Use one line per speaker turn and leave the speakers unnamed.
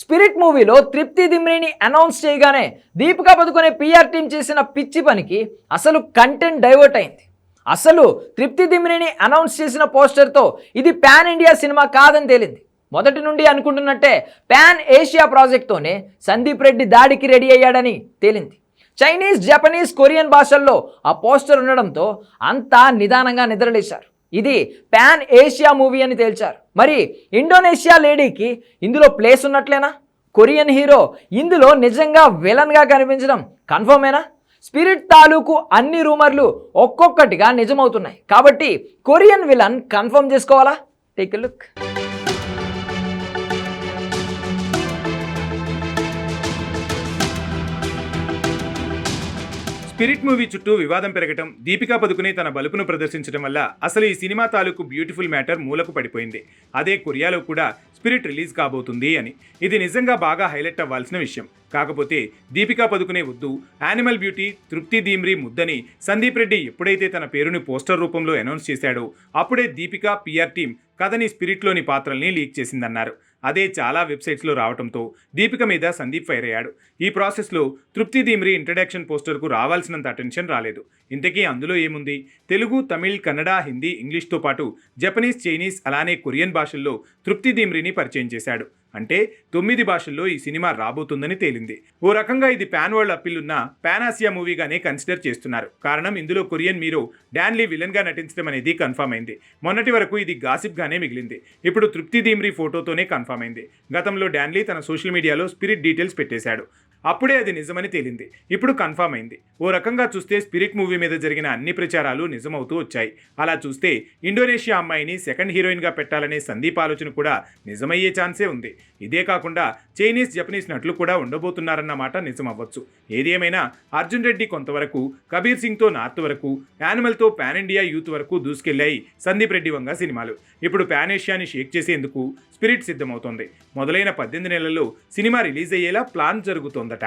Spirit మూవీలో తృప్తి దిమ్రిని announce చేయగానే దీపికా పదుకునే పిఆర్ టీం చేసిన పిచ్చి పనికి అసలు కంటెంట్ డైవర్ట్ అయింది. అసలు తృప్తి దిమ్రిని అనౌన్స్ చేసిన పోస్టర్తో ఇది పాన్ ఇండియా సినిమా కాదని తేలింది. మొదటి నుండి అనుకుంటున్నట్టే పాన్ ఏషియా ప్రాజెక్ట్తోనే సందీప్ రెడ్డి దాడికి రెడీ అయ్యాడని తేలింది. చైనీస్ జపనీస్ కొరియన్ భాషల్లో ఆ పోస్టర్ ఉండడంతో అంతా నిదానంగా నిద్రలేశారు. ఇది పాన్ ఏషియా మూవీ అని తేల్చారు. మరి ఇండోనేషియా లేడీకి ఇందులో ప్లేస్ ఉన్నట్లేనా? కొరియన్ హీరో ఇందులో నిజంగా విలన్గా కనిపించడం కన్ఫర్మేనా? స్పిరిట్ తాలూకు అన్ని రూమర్లు ఒక్కొక్కటిగా నిజమవుతున్నాయి. కాబట్టి కొరియన్ విలన్ కన్ఫర్మ్ చేసుకోవాలా? Take look.
స్పిరిట్ మూవీ చుట్టూ వివాదం పెరగటం దీపికా పదుకునే తన బలుపును ప్రదర్శించడం వల్ల అసలు ఈ సినిమా తాలూకు బ్యూటిఫుల్ మ్యాటర్ మూలకు పడిపోయింది. అదే కొరియాలో కూడా స్పిరిట్ రిలీజ్ కాబోతుంది అని. ఇది నిజంగా బాగా హైలైట్ అవ్వాల్సిన విషయం. కాకపోతే దీపికా పదుకునే వద్దు యానిమల్ బ్యూటీ తృప్తి దీమ్రి ముద్దని సందీప్ రెడ్డి ఎప్పుడైతే తన పేరుని పోస్టర్ రూపంలో అనౌన్స్ చేశాడో అప్పుడే దీపికా పిఆర్ టీం కథని స్పిరిట్లోని పాత్రల్ని లీక్ చేసిందన్నారు. అదే చాలా వెబ్సైట్స్లో రావడంతో దీపిక మీద సందీప్ ఫైర్ అయ్యాడు. ఈ ప్రాసెస్లో తృప్తి దీమ్రి ఇంట్రడక్షన్ పోస్టర్కు రావాల్సినంత అటెన్షన్ రాలేదు. ఇంతకీ అందులో ఏముంది? తెలుగు తమిళ్ కన్నడ హిందీ ఇంగ్లీష్తో పాటు జపనీస్ చైనీస్ అలానే కొరియన్ భాషల్లో తృప్తి దీమ్రిని పరిచయం చేశాడు. అంటే తొమ్మిది భాషల్లో ఈ సినిమా రాబోతుందని తేలింది. ఓ రకంగా ఇది పాన్ వరల్డ్ అప్పీల్ ఉన్న పానాసియా మూవీగానే కన్సిడర్ చేస్తున్నారు. కారణం ఇందులో కొరియన్ మీరు డాన్లీ విలన్గా నటించడం అనేది కన్ఫర్మ్ అయింది. మొన్నటి వరకు ఇది గాసిప్గానే మిగిలింది. ఇప్పుడు తృప్తి దీమ్రి ఫోటోతోనే కన్ఫర్మ్ అయింది. గతంలో డాన్లీ తన సోషల్ మీడియాలో స్పిరిట్ డీటెయిల్స్ పెట్టేశాడు. అప్పుడే అది నిజమని తేలింది. ఇప్పుడు కన్ఫామ్ అయింది. ఓ రకంగా చూస్తే స్పిరిట్ మూవీ మీద జరిగిన అన్ని ప్రచారాలు నిజమవుతూ వచ్చాయి. అలా చూస్తే ఇండోనేషియా అమ్మాయిని సెకండ్ హీరోయిన్గా పెట్టాలనే సందీప్ ఆలోచన కూడా నిజమయ్యే ఛాన్సే ఉంది. ఇదే కాకుండా చైనీస్ జపనీస్ నటులు కూడా ఉండబోతున్నారన్న మాట నిజమవ్వచ్చు. ఏది ఏమైనా అర్జున్ రెడ్డి కొంతవరకు కబీర్ సింగ్తో నార్త్ వరకు యానిమల్తో పాన్ ఇండియా యూత్ వరకు దూసుకెళ్ళాయి సందీప్ రెడ్డి వంగ సినిమాలు. ఇప్పుడు పాన్ ఏషియాని షేక్ చేసేందుకు స్పిరిట్ సిద్ధమవుతోంది. మొదలైన పద్దెనిమిది నెలల్లో సినిమా రిలీజ్ అయ్యేలా ప్లాన్ జరుగుతోందట.